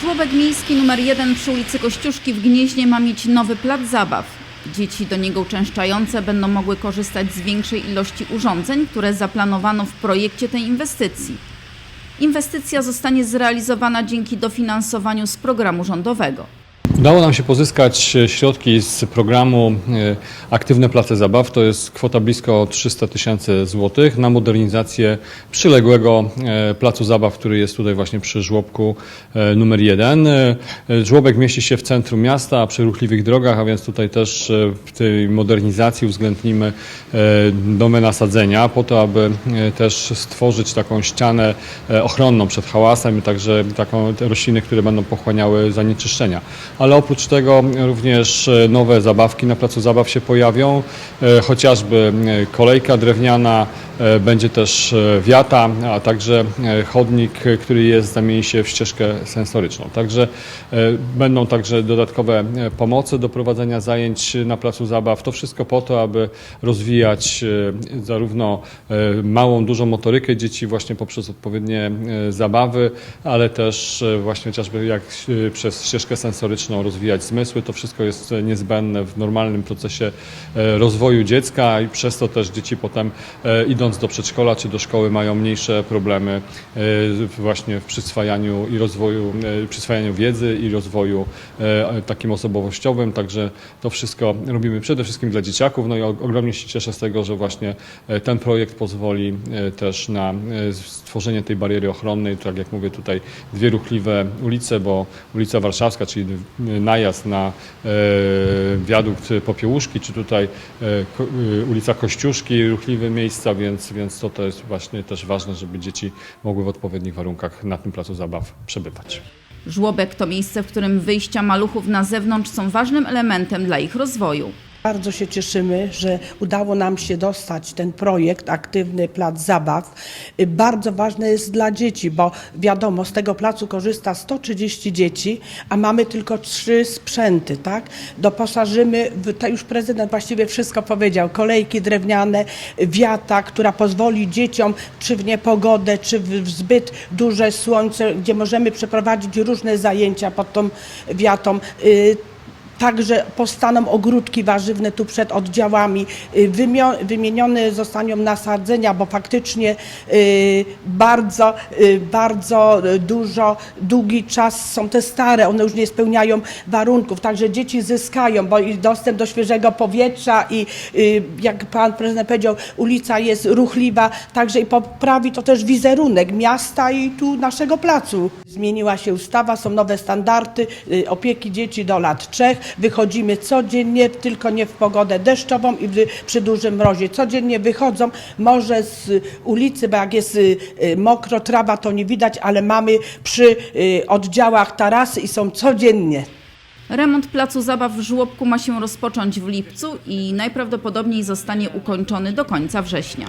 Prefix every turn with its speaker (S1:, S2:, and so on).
S1: Żłobek miejski numer 1 przy ulicy Kościuszki w Gnieźnie ma mieć nowy plac zabaw. Dzieci do niego uczęszczające będą mogły korzystać z większej ilości urządzeń, które zaplanowano w projekcie tej inwestycji. Inwestycja zostanie zrealizowana dzięki dofinansowaniu z programu rządowego.
S2: Udało nam się pozyskać e, środki z programu e, Aktywne Place Zabaw. To jest kwota blisko 300 tysięcy złotych na modernizację przyległego e, placu zabaw, który jest tutaj właśnie przy żłobku numer 1. E, Żłobek mieści się w centrum miasta, przy ruchliwych drogach, a więc tutaj też w tej modernizacji uwzględnimy domy nasadzenia po to, aby też stworzyć taką ścianę ochronną przed hałasem i także taką rośliny, które będą pochłaniały zanieczyszczenia. Ale oprócz tego również e, nowe zabawki na placu zabaw się pojawią, e, chociażby e, kolejka drewniana, e, będzie też e, wiata, a także e, chodnik, e, który jest, zamieni się w ścieżkę sensoryczną. Także e, będą także dodatkowe e, pomocy do prowadzenia zajęć na placu zabaw. To wszystko po to, aby rozwijać e, zarówno e, małą, dużą motorykę dzieci właśnie poprzez odpowiednie e, zabawy, ale też e, właśnie chociażby jak e, przez ścieżkę sensoryczną rozwijać zmysły. To wszystko jest niezbędne w normalnym procesie e, rozwoju dziecka i przez to też dzieci potem e, idąc do przedszkola czy do szkoły mają mniejsze problemy e, właśnie w przyswajaniu i rozwoju, przyswajaniu wiedzy i rozwoju takim osobowościowym. Także to wszystko robimy przede wszystkim dla dzieciaków. No i og- ogromnie się cieszę z tego, że właśnie ten projekt pozwoli też na stworzenie tej bariery ochronnej. Tak jak mówię tutaj dwie ruchliwe ulice, bo ulica Warszawska, czyli najazd na e, wiadukt Popiełuszki, czy tutaj e, e, ulica Kościuszki, ruchliwe miejsca, więc, więc to, to jest właśnie też ważne, żeby dzieci mogły w odpowiednich warunkach na tym placu zabaw przebywać.
S1: Żłobek to miejsce, w którym wyjścia maluchów na zewnątrz są ważnym elementem dla ich rozwoju.
S3: Bardzo się cieszymy, że udało nam się dostać ten projekt Aktywny Plac Zabaw. Y, Bardzo ważny jest dla dzieci, bo wiadomo, z tego placu korzysta 130 dzieci, a mamy tylko trzy sprzęty, tak? Doposażymy, już prezydent właściwie wszystko powiedział, kolejki drewniane, wiata, która pozwoli dzieciom, czy w niepogodę, czy w, w zbyt duże słońce, gdzie możemy przeprowadzić różne zajęcia pod tą wiatą. Także powstaną ogródki warzywne tu przed oddziałami. Y, Wymienione zostaną nasadzenia, bo faktycznie y, bardzo, y, bardzo dużo, długi czas są te stare, one już nie spełniają warunków. Także dzieci zyskają, bo i dostęp do świeżego powietrza i jak pan prezydent powiedział, ulica jest ruchliwa, także i poprawi to też wizerunek miasta i tu naszego placu. Zmieniła się ustawa, są nowe standardy opieki dzieci do lat trzech. Wychodzimy codziennie, tylko nie w pogodę deszczową i przy dużym mrozie. Codziennie wychodzą, może z ulicy, bo jak jest y, y, mokro, trawa to nie widać, ale mamy przy y, oddziałach tarasy i są codziennie.
S1: Remont placu zabaw w żłobku ma się rozpocząć w lipcu i najprawdopodobniej zostanie ukończony do końca września.